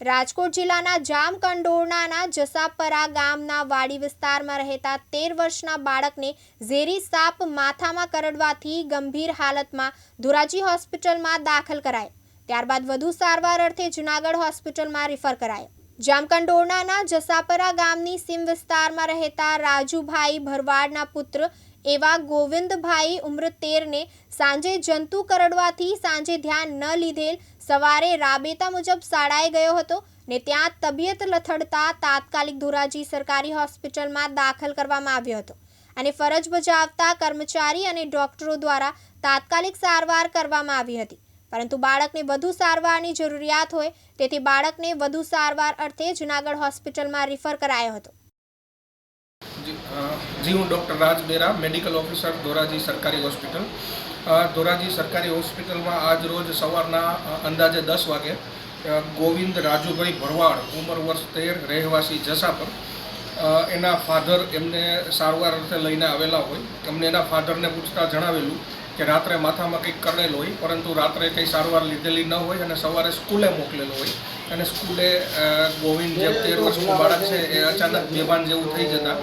રાજકોટ જિલ્લાના જામકંડોરણાના જસાપરા ગામના વાડી વિસ્તારમાં રહેતા તેર વર્ષના બાળકને ઝેરી સાપ માથામાં કરડવાથી ગંભીર હાલતમાં ધોરાજી હોસ્પિટલમાં દાખલ કરાય. ત્યારબાદ વધુ સારવાર અર્થે જૂનાગઢ હોસ્પિટલમાં રિફર કરાય. જામકંડોરણાના જસાપરા ગામની સીમ વિસ્તારમાં રહેતા રાજુભાઈ ભરવાડના પુત્ર એવા ગોવિંદભાઈ ઉમ્ર તેરને સાંજે જંતુ કરડવાથી સાંજે ધ્યાન ન લીધેલ સવારે રાબેતા મુજબ શાળાએ ગયો હતો ને ત્યાં તબિયત લથડતા તાત્કાલિક ધોરાજી સરકારી હોસ્પિટલમાં દાખલ કરવામાં આવ્યો હતો અને ફરજ બજાવતા કર્મચારી અને ડોક્ટરો દ્વારા તાત્કાલિક સારવાર કરવામાં આવી હતી. પરંતુ બાળકને વધુ સારવારની જરૂરિયાત હોય, તેથી બાળકને વધુ સારવાર અર્થે જૂનાગઢ હોસ્પિટલમાં રિફર કરાયો હતો. જી હું doctor Raj Bera medical officer, Dhoraji સરકારી હોસ્પિટલ. ધોરાજી સરકારી હોસ્પિટલમાં આજ રોજ સવારના અંદાજે દસ વાગે ગોવિંદ રાજુભાઈ ભરવાડ, ઉંમર વર્ષ તેર, રહેવાસી જસાપર એના ફાધર એમને સારવાર અર્થે લઈને આવેલા હોય. એમને એના ફાધરને પૂછતા જણાવેલું કે રાત્રે માથામાં કંઈક કરેલ હોય, પરંતુ રાત્રે કંઈ સારવાર લીધેલી ન હોય અને સવારે સ્કૂલે મોકલેલો હોય. અને સ્કૂલે ગોવિંદ જે તેર વર્ષનું બાળક છે, એ અચાનક બેભાન જેવું થઈ જતાં.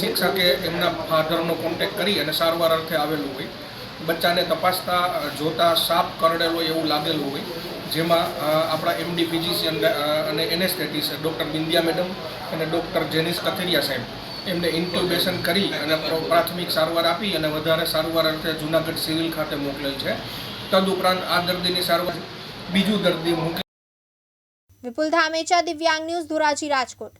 શિક્ષકે એમના ફાધરનો કોન્ટેક કરી અને સારવાર અર્થે આવેલું હોય. બચ્ચાને તપાસતા જોતા સાપ કરડેલો એવું લાગેલું હોય. જેમાં આપણા એમડી ફિઝિશિયન અને એનેસ્થેટિસ ડૉક્ટર બિંદિયા મેડમ અને ડૉક્ટર જેનિસ કથેરિયા સાહેબ. એમને ઇન્ક્યુબેશન કરી અને પ્રાથમિક સારવાર આપી અને વધારે સારવાર અર્થે જૂનાગઢ સિવિલ ખાતે મોકલેલ છે. તદુપરાંત આ દર્દીની સારવાર, બીજું દર્દી મૂકે વિપુલ ધામેચા દિવ્યાંગ ન્યૂઝ ધોરાજી રાજકોટ.